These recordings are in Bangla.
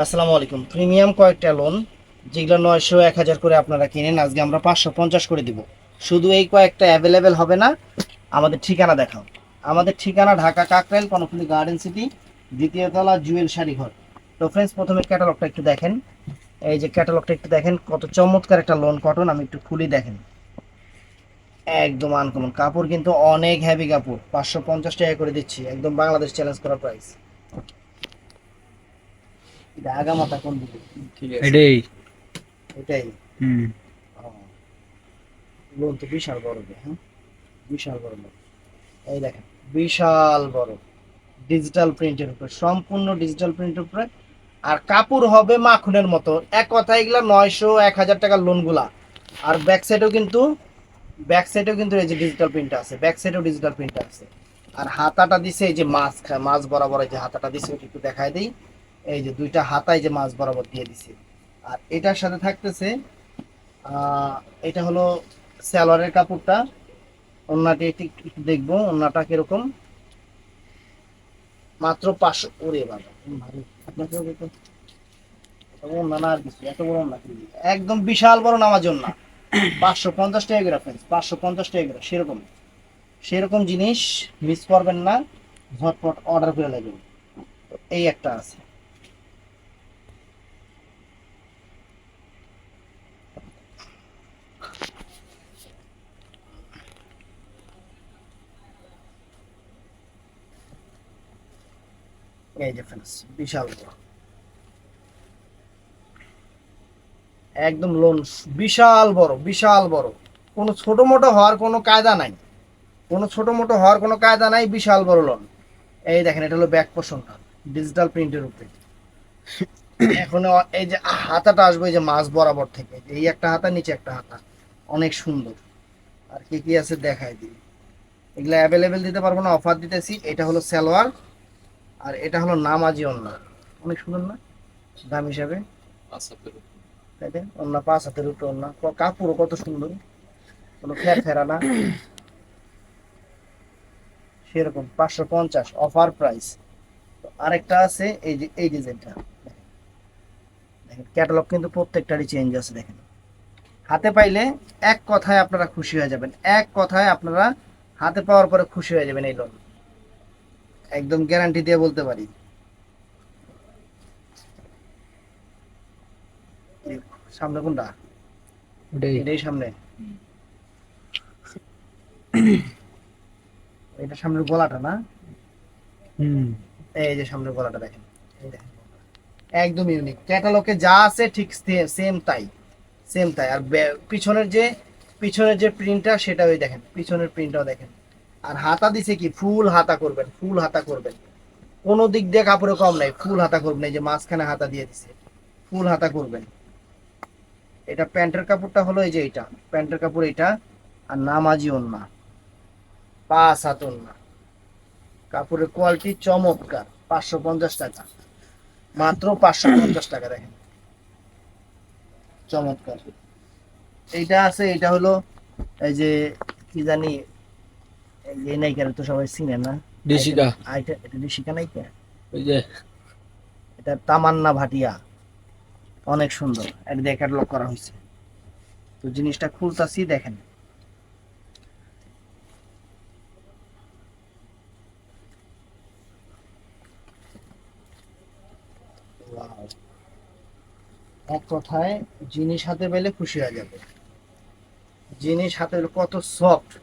আসসালামু আলাইকুম। প্রিমিয়াম কয়েকটা লোন যেগুলো নয়শো এক হাজার করে আপনারা কিনেন, আজকে আমরা পাঁচশো পঞ্চাশ করে দিব। শুধু এই কয়েকটা অ্যাভেলেবেল হবে না, আমাদের ঠিকানা দেখাও। আমাদের ঠিকানা ঢাকা কাকরাইল কনফুলি গার্ডেন সিটি দ্বিতীয় তলা জুয়েল শাড়ি ঘর। তো ফ্রেন্ডস প্রথমে ক্যাটালগটা একটু দেখেন। এই যে ক্যাটালগটা একটু দেখেন, কত চমৎকার একটা লোন কটন আমি একটু খুলি দেখেন। একদম আনকমন কাপড় কিন্তু অনেক হ্যাভি কাপড়, পাঁচশো পঞ্চাশ টাকা করে দিচ্ছি, একদম বাংলাদেশ চ্যালেঞ্জ করা প্রাইস এটা আগামাতা কোন দিকে? ঠিক আছে। এটাই। এটাই। হুম। লোন তো বিশাল বড় হ্যাঁ? বিশাল বড় লোন এই দেখেন বিশাল বড়। ডিজিটাল প্রিন্টের উপরে সম্পূর্ণ ডিজিটাল প্রিন্টের উপরে। আর কাপড় হবে মাখনের মতো। এক কথা এগুলা নয়শো এক হাজার টাকার লোনগুলা। আর ব্যাক সাইডেও কিন্তু ব্যাক সাইডেও কিন্তু এই যে ডিজিটাল প্রিন্ট আছে। ব্যাক সাইডেও ডিজিটাল প্রিন্ট আছে। আর হাতাটা দিছে এই যে মাছ খায় মাছ বরাবর এই যে হাতাটা দিছে একটু দেখায় দিই। এই যে দুইটা হাতায় যে মাছ বরাবর দিয়ে দিছে। আর এটার সাথে থাকতেছে এটা হলো সালোয়ারের কাপড়টা। ওন্নাটি একটু দেখব ওন্নাটা কীরকম। মাত্র পাঁচশো ওরে না বড় ওন্না একদম বিশাল বড় নামাজ ওন্না পাঁচশো পঞ্চাশ টাকা করে ফ্রেন্ডস পাঁচশো পঞ্চাশ টাকা করে, সেরকম। সেরকম জিনিস মিস করবেন না, ঝটপট অর্ডার করে লাগবে এই একটা আছে। এই যে ফ্রেন্ডস বিশাল একদম লোন বিশাল বড় বিশাল বড়। কোনো ছোট মোটো হওয়ার কোনো কায়দা নাই। কোনো ছোট মোটো হওয়ার কোনো কায়দা নাই, বিশাল বড় লোন এই দেখেন, এটা হলো ব্যাক পোষণটা ডিজিটাল প্রিন্টের উপরে। এখন এই যে হাতাটা আসবে, এই যে মাছ বরাবর থেকে, এই একটা হাতা, নিচে একটা হাতা। অনেক সুন্দর। আর কি কি আছে দেখায় দিই। এগুলো অ্যাভেলেবেল দিতে পারব না অফার দিতেছি। এটা হলো সালোয়ার আর এটা হলো নামাজি ওন্না। অনেক সুন্দর না? দাম হিসাবে। তাই না ওন্না পাঁচ হাতের উপরে ওন্না। ক- কাপড়ও কত সুন্দর। কোনো ফের ফেরা না সেরকম পাঁচশো পঞ্চাশ অফার প্রাইস আরেকটা আছে এই যে এই ডিজাইনটা। দেখেন ক্যাটালগ কিন্তু প্রত্যেকটারই চেঞ্জ আছে দেখেন। হাতে পাইলে এক কথায় আপনারা খুশি হয়ে যাবেন। এক কথায় আপনারা হাতে পাওয়ার পরে খুশি হয়ে যাবেন এই লোন একদম গ্যারান্টি দিয়ে বলতে পারি। সামনে কোনটা? এটাই সামনে। এটা সামনের গলাটা না? হুম। এই যে সামনের গলাটা দেখেন। একদম ইউনিক ক্যাটালগে যা আছে ঠিক সেম তাই। সেম তাই। আর পিছনের যে পিছনের যে প্রিন্টটা সেটা ওই দেখেন। পিছনের প্রিন্টটাও দেখেন। আর হাতা দিছে কি? ফুল হাতা করবেন, ফুল হাতা করবেন। কোনো দিক দিয়ে কাপড়ে কম নাই, ফুল হাতা করবেন এই যে মাঝখানে হাতা দিয়ে দিছে। ফুল হাতা করবেন। এটা প্যান্টের কাপড়টা হলো এই যে এটা প্যান্টের কাপড় এটা আর নামাজি ওন্না। পাঁচ হাত ওন্না। কাপড়ের কোয়ালিটি চমৎকার, পাঁচশো পঞ্চাশ টাকা। মাত্র পাঁচশো পঞ্চাশ টাকা, দেখেন। চমৎকার। এইটা আছে এটা হলো এই যে কি জানি এই নায়িকার তো সবাই চিনে না। এটা ঋষিকা নায়িকা? ওই যে। এটা তামান্না ভাটিয়া। অনেক সুন্দর। এটা দিয়ে ক্যাটালগ করা হয়েছে। তো জিনিসটা খুলতাছি দেখেন। এক কথায় জিনিস হাতে পেলে খুশি হয়ে যাবে। জিনিস হাতে কত সফট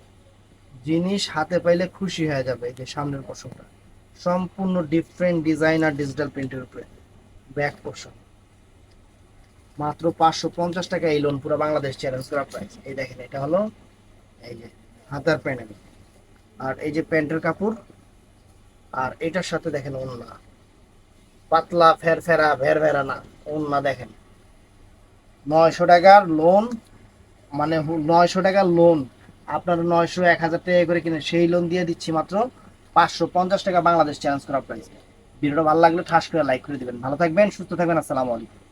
জিনিস হাতে পাইলে খুশি হয়ে যাবে যে সামনের পশমটা। সম্পূর্ণ ডিফারেন্ট ডিজাইন আর ডিজিটাল প্রিন্টের উপরে। ব্যাক পোর্শন মাত্র পাঁচশো পঞ্চাশ টাকা এই লোন পুরো বাংলাদেশ চ্যালেঞ্জ করা প্রাইস এই দেখেন, এটা হলো এই যে হাতার প্যানেল আর এই যে প্যান্টের কাপড়, আর এটার সাথে দেখেন ওন্না। পাতলা ফের ফেরা ভের ভেরা না, ওন্না দেখেন। নয়শো টাকার লোন মানে নয়শো টাকার লোন আপনার নয়শো এক হাজার টাকা করে কিনে সেই লোন দিয়ে দিচ্ছি মাত্র পাঁচশো পঞ্চাশ টাকা বাংলাদেশ চ্যালেঞ্জ করা প্রাইস ভিডিওটা ভালো লাগলে ঠাস করে লাইক করে দিবেন। ভালো থাকবেন, সুস্থ থাকবেন, আসসালামু আলাইকুম।